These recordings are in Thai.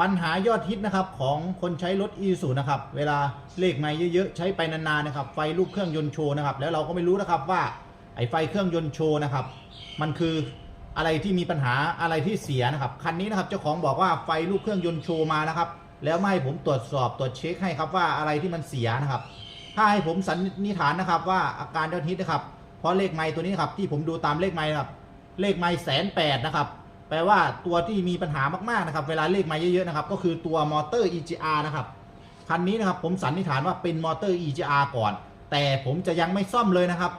ปัญหายอดฮิตนะครับของคนใช้รถอีซูนะครับ เวลาเลขไม่เยอะๆ ใช้ไปนานๆนะครับ ไฟลูกเครื่องยนต์โชว์นะครับ แล้วเราก็ไม่รู้นะครับว่าไอไฟเครื่องยนต์โชว์นะครับ มันคืออะไรที่มีปัญหาอะไรที่เสียนะครับ คันนี้นะครับเจ้าของบอกว่าไฟลูกเครื่องยนต์โชว์มานะครับ แล้วไม่ให้ผมตรวจสอบตรวจเช็คให้ครับว่าอะไรที่มันเสียนะครับ ถ้าให้ผมสันนิษฐานนะครับว่าอาการยอดฮิตนะครับ เพราะเลขไม้ตัวนี้นครับที่ผมดูตามเลขไม้นะครับ เลขไม้แสนแปดนะครับ แปลว่าตัวที่มีปัญหามากๆนะครับ เวลาเลขไม้เยอะๆนะครับ ก็คือตัวมอเตอร์ EGR นะครับคันนี้นะครับผมสันนิษฐานว่าเป็นมอเตอร์ EGR ก่อน แต่ผมจะยังไม่ซ่อมเลยนะครับ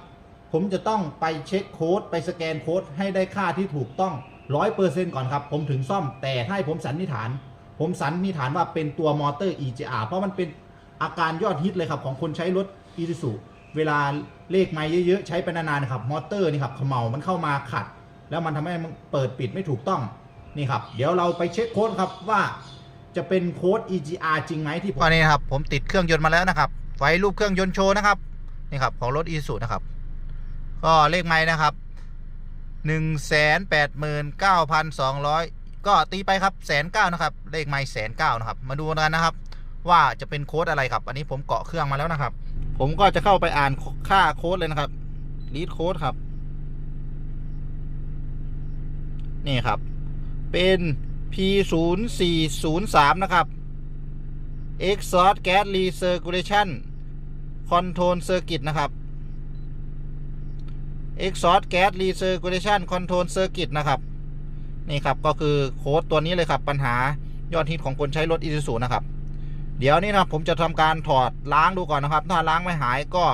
ผมจะต้องไปเช็คโค้ดไปสแกนโค้ดให้ได้ค่าที่ถูกต้อง100%ก่อนครับ ผมถึงซ่อม แต่ถ้าให้ผมสันนิษฐาน ผมสันนิษฐานว่าเป็นตัวมอเตอร์ EGR เพราะมันเป็นอาการยอดฮิตเลยครับของคนใช้รถ i s u z u เวลาเลขไม้เยอะๆใช้ไปนานๆนะครับมอเตอร์นี่ครับเขมเหลามันเข้ามาขัด แล้วมันทำให้มันเปิดปิดไม่ถูกต้องนี่ครับ เดี๋ยวเราไปเช็คโค้ดครับว่าจะเป็นโค้ด EGR จริงไหมที่ก็นี่นะครับ ผมติดเครื่องยนต์มาแล้วนะครับ ไฟรูปเครื่องยนต์โชว์นะครับนี่ครับของรถ i s u z u นะครับ ก็เลขไม้นะครับหนึ่งแสนแปดหมื่นเก้าพันสองร้อยก็ตีไปครับแสนเก้านะครับ เลขไม้แสนเก้านะครับ มาดูกันนะครับ ว่าจะเป็นโค้ดอะไรครับ อันนี้ผมเกาะเครื่องมาแล้วนะครับ ผมก็จะเข้าไปอ่านค่าโค้ดเลยนะครับรีดโค้ดครับ นี่ครับ เป็น P 0 4 0 3 นะครับ Exhaust Gas Recirculation Control Circuit นะครับ Exhaust Gas Recirculation Control Circuit นะครับ นี่ครับก็คือโค้ดตัวนี้เลยครับ ปัญหายอดฮิตของคนใช้รถ Isuzu นะครับ เดี๋ยวนี้นะครับผมจะทำการถอดล้างดูก่อนนะครับ ถ้าล้างไม่หายก็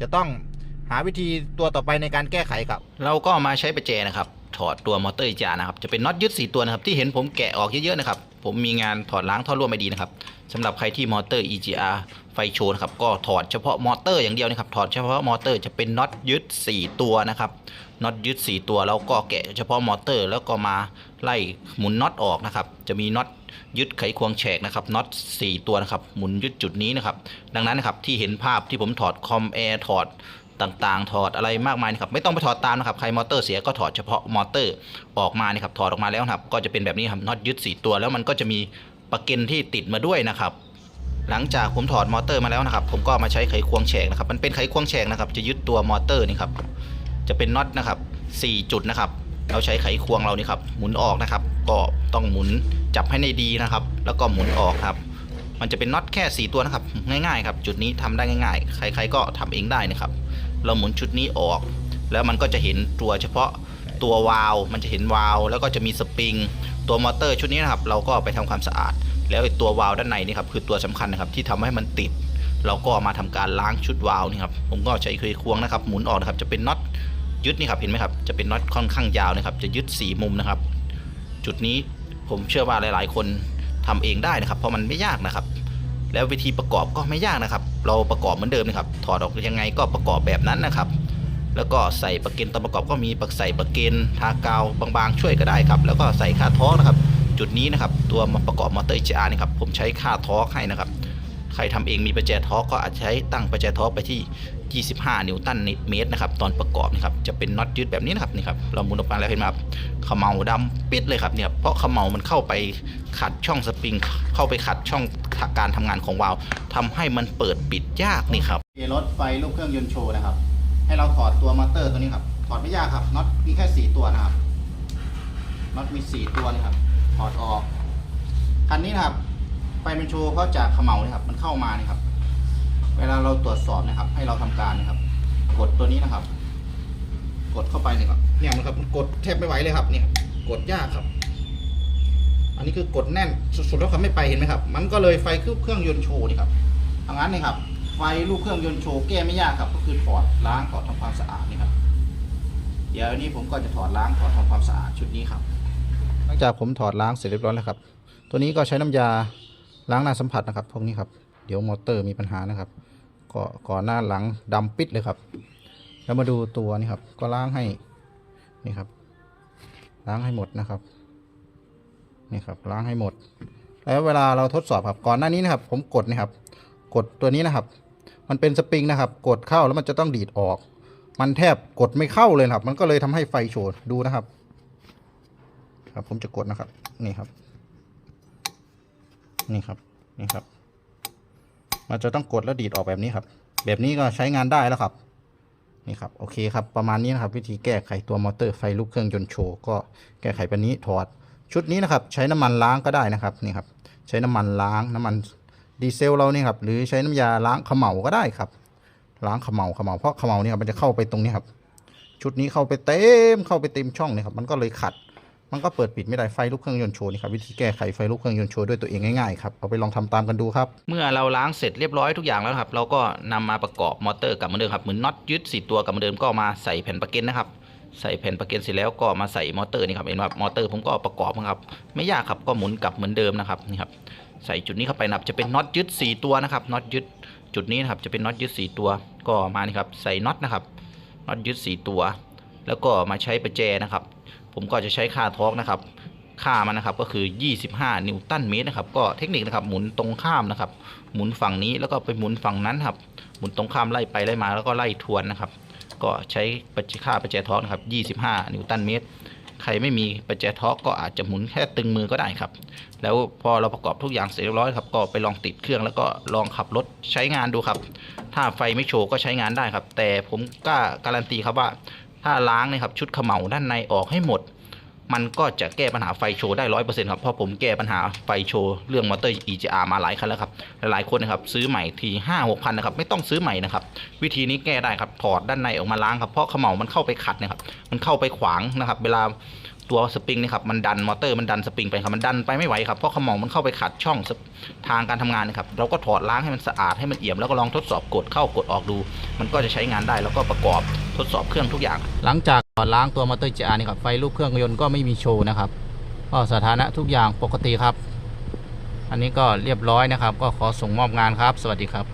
จะต้องหาวิธีตัวต่อไปในการแก้ไขครับ เราก็มาใช้ประแจนะครับ ถอดตัวมอเตอร์อีจานะครับจะเป็นน็อตยึด 4 ตัวนะครับที่เห็นผมแกะออกเยอะๆนะครับผมมีงานถอดล้างท่อร่วมไม่ดีนะครับสำหรับใครที่มอเตอร์ EGR ไฟโชนะครับก็ถอดเฉพาะมอเตอร์อย่างเดียวนะครับถอดเฉพาะมอเตอร์จะเป็นน็อตยึด 4 ตัวนะครับน็อตยึด 4 ตัวแล้วก็แกะเฉพาะมอเตอร์ แล้วก็มาไล่หมุนน็อตออกนะครับจะมีน็อตยึดไขควงแฉกนะครับน็อต 4 ตัวนะครับหมุนยึดจุดนี้นะครับดังนั้นนะครับที่เห็นภาพที่ผมถอดคอมแอร์ถอด ต่างๆ ถอดอะไรมากมายนะครับไม่ต้องไปถอดตามนะครับใครมอเตอร์เสียก็ถอดเฉพาะมอเตอร์ออกมานะครับถอดออกมาแล้วนะครับก็จะเป็นแบบนี้ครับน็อตยึด4ตัวแล้วมันก็จะมีปลั๊กเกนที่ติดมาด้วยนะครับหลังจากผมถอดมอเตอร์มาแล้วนะครับ ผมก็มาใช้ไขควงแฉกนะครับ มันเป็นไขควงแฉกนะครับ จะยึดตัวมอเตอร์นี่ครับจะเป็นน็อตนะครับ 4 จุดนะครับ เราใช้ไขควงเรานี่ครับหมุนออกนะครับ ก็ต้องหมุนจับให้ในดีนะครับ แล้วก็หมุนออกครับ มันจะเป็นน็อตแค่ 4 ตัวนะครับ ง่ายๆครับ จุดนี้ทำได้ง่าย ๆ ใครๆก็ทำเองได้นะครับ เราหมุนชุดนี้ออก แล้วมันก็จะเห็นตัวเฉพาะตัววาล์วมันจะเห็นวาล์วแล้วก็จะมีสปริง ตัวมอเตอร์ชุดนี้นะครับ เราก็ไปทำความสะอาด แล้วไอ้ตัววาล์วด้านในนี่ครับคือตัวสำคัญนะครับที่ทำให้มันติด เราก็มาทำการล้างชุดวาล์วนี่ครับผมก็ใช้เคยควงนะครับหมุนออกนะครับจะเป็นน็อตยึดนี่ครับเห็นไหมครับจะเป็นน็อตค่อนข้างยาวนะครับ จะยึดสี่มุมนะครับ จุดนี้ผมเชื่อว่าหลาย ๆ คนทำเองได้นะครับ เพราะมันไม่ยากนะครับ แล้ววิธีประกอบก็ไม่ยากนะครับ เราประกอบเหมือนเดิมนะครับ ถอดออกยังไงก็ประกอบแบบนั้นนะครับ แล้วก็ใส่ประเกนตอนประกอบก็มีปักใส่ประเกนทากาวบางๆ ช่วยก็ได้ครับ แล้วก็ใส่ค่าท้อนะครับ จุดนี้นะครับตัวมาประกอบมอเตอร์ HR นี่ครับผมใช้ค่าท้อให้นะครับ ใครทำเองมีประแจท้อก็อาจใช้ตั้งประแจท้อไปที่ 25 นิวตันเมตรนะครับตอนประกอบนะครับจะเป็นน็อตยึดแบบนี้นะครับนี่ครับเราหมุนออกมาแล้วเห็นไหมครับเขมเหลาดำปิดเลยครับเนี่ยเพราะเขมเหลามันเข้าไปขัดช่องสปริง เข้าไปขัดช่องการทำงานของวาล์วทำให้มันเปิดปิดยากนี่ครับรถไฟลูกเครื่องยนต์โชว์นะครับ ให้เราถอดตัวมอเตอร์ตัวนี้ครับถอดไม่ยากครับน็อตมีแค่สี่ตัวนะครับน็อตมีสี่ตัวนี่ครับถอดออกคันนี้นะครับไฟมันโชว์เพราะจากเขมเหลานี่ครับมันเข้ามานี่ครับ เวลาเราตรวจสอบนะครับ ให้เราทำการนะครับ กดตัวนี้นะครับ กดเข้าไปนี่ครับเนี่ยมันครับกดแทบไม่ไหวเลยครับ เนี่ย กดยากครับ อันนี้คือกดแน่นสุดๆแล้วครับไม่ไปเห็นไหมครับ มันก็เลยไฟเครื่องยนต์โชว์นี่ครับทางนั้นนี่ครับไฟลูกเครื่องยนต์โชว์แก้ไม่ยากครับ ก็คือถอดล้างถอดทำความสะอาดนี่ครับ เดี๋ยวนี้ผมก็จะถอดล้างถอดทำความสะอาดชุดนี้ครับหลังจากผมถอดล้างเสร็จเรียบร้อยแล้วครับ ตัวนี้ก็ใช้น้ำยาล้างหน้าสัมผัสนะครับพวกนี้ครับ เดี๋ยวมอเตอร์มีปัญหานะครับ ก็ก่อนหน้าหลังดำปิดเลยครับ แล้วมาดูตัวนี่ครับ ก็ล้างให้นี่ครับ ล้างให้หมดนะครับนี่ครับล้างให้หมด แล้วเวลาเราทดสอบครับก่อนหน้านี้นะครับ ผมกดนะครับ กดตัวนี้นะครับ มันเป็นสปริงนะครับ กดเข้าแล้วมันจะต้องดีดออก มันแทบกดไม่เข้าเลยครับ มันก็เลยทำให้ไฟโชว์ดูนะครับ ครับผมจะกดนะครับ นี่ครับ นี่ครับนี่ครับ มันจะต้องกดแล้วดีดออกแบบนี้ครับ แบบนี้ก็ใช้งานได้แล้วครับ นี่ครับ โอเคครับ ประมาณนี้นะครับ วิธีแก้ไขตัวมอเตอร์ไฟลูกเครื่องยนต์โชว์ก็แก้ไขแบบนี้ถอด ชุดนี้นะครับ ใช้น้ำมันล้างก็ได้นะครับ นี่ครับ ใช้น้ำมันล้างน้ำมันดีเซลเราเนี่ครับ หรือใช้น้ำยาล้างเขม่าก็ได้ครับ ล้างเขม่าเขม่าเพราะเขม่าเนี่ยมันจะเข้าไปตรงนี้ครับ ชุดนี้เข้าไปเต็มเข้าไปเต็มช่องเนี่ยครับ มันก็เลยขัด มันก็เปิดปิดไม่ได้ไฟลูกเครื่องยนต์โชว์นี่ครับวิธีแก้ไขไฟลูกเครื่องยนต์โชว์ด้วยตัวเองง่ายๆครับเอาไปลองทำตามกันดูครับเมื่อเราล้างเสร็จเรียบร้อยทุกอย่างแล้วครับเราก็นำมาประกอบมอเตอร์กลับเหมือนเดิมครับเหมือนน็อตยึดสี่ตัวกลับเหมือนเดิมก็มาใส่แผ่นประกันนะครับใส่แผ่นประกันเสร็จแล้วก็มาใส่มอเตอร์นี่ครับเห็นว่ามอเตอร์ผมก็ประกอบนะครับ ไม่ยากครับก็หมุนกลับเหมือนเดิมนะครับนี่ครับใส่จุดนี้เข้าไปนะครับจะเป็นน็อตยึดสี่ตัวนะครับน็อตยึดจุดนี้นะครับจะเป็นน็อตยึดสี่ตัวก็มานี่ครับใส่น็อตนะครับน็อตยึดสี่ตัว แล้วก็มาใช้ประแจนะครับ ผมก็จะใช้ค่าทอร์กนะครับ ค่ามันนะครับก็คือ 25 นิวตันเมตรนะครับ ก็เทคนิคนะครับหมุนตรงข้ามนะครับ หมุนฝั่งนี้แล้วก็ไปหมุนฝั่งนั้นครับ หมุนตรงข้ามไล่ไปไล่มาแล้วก็ไล่ทวนนะครับ ก็ใช้ปัจจัยค่าปัจจัยทอร์กนะครับ 25 นิวตันเมตร ใครไม่มีปัจจัยทอร์กก็อาจจะหมุนแค่ตึงมือก็ได้ครับ แล้วพอเราประกอบทุกอย่างเสร็จเรียบร้อยครับ ก็ไปลองติดเครื่องแล้วก็ลองขับรถใช้งานดูครับ ถ้าไฟไม่โชว์ก็ใช้งานได้ครับ แต่ผมกล้าการันตีครับว่า ถ้าล้างนะครับชุดเขม่าด้านในออกให้หมด มันก็จะแก้ปัญหาไฟโชว์ได้ร้อยเปอร์เซ็นต์ครับเพราะผมแก้ปัญหาไฟโชว์เรื่องมอเตอร์ EGR มาหลายคันแล้วครับหลายคนนะครับซื้อใหม่ทีห้าหกพันนะครับไม่ต้องซื้อใหม่นะครับวิธีนี้แก้ได้ครับถอดด้านในออกมาล้างครับเพราะเขม่ามันเข้าไปขัดนะครับมันเข้าไปขวางนะครับ เวลา ตัวสปริงนะครับมันดันมอเตอร์มันดันสปริงไปครับมันดันไปไม่ไหวครับเพราะเขม่ามันเข้าไปขัดช่องทางการทำงานนะครับเราก็ถอดล้างให้มันสะอาดให้มันเอี่ยมแล้วก็ลองทดสอบกดเข้ากดออกดู มันก็จะใช้งานได้แล้วก็ประกอบทดสอบเครื่องทุกอย่าง หลังจากถอดล้างตัวมอเตอร์ GR นี่ครับไฟลูกเครื่องยนต์ก็ไม่มีโชว์นะครับก็สถานะทุกอย่างปกติครับ อันนี้ก็เรียบร้อยนะครับ ก็ขอส่งมอบงานครับ สวัสดีครับ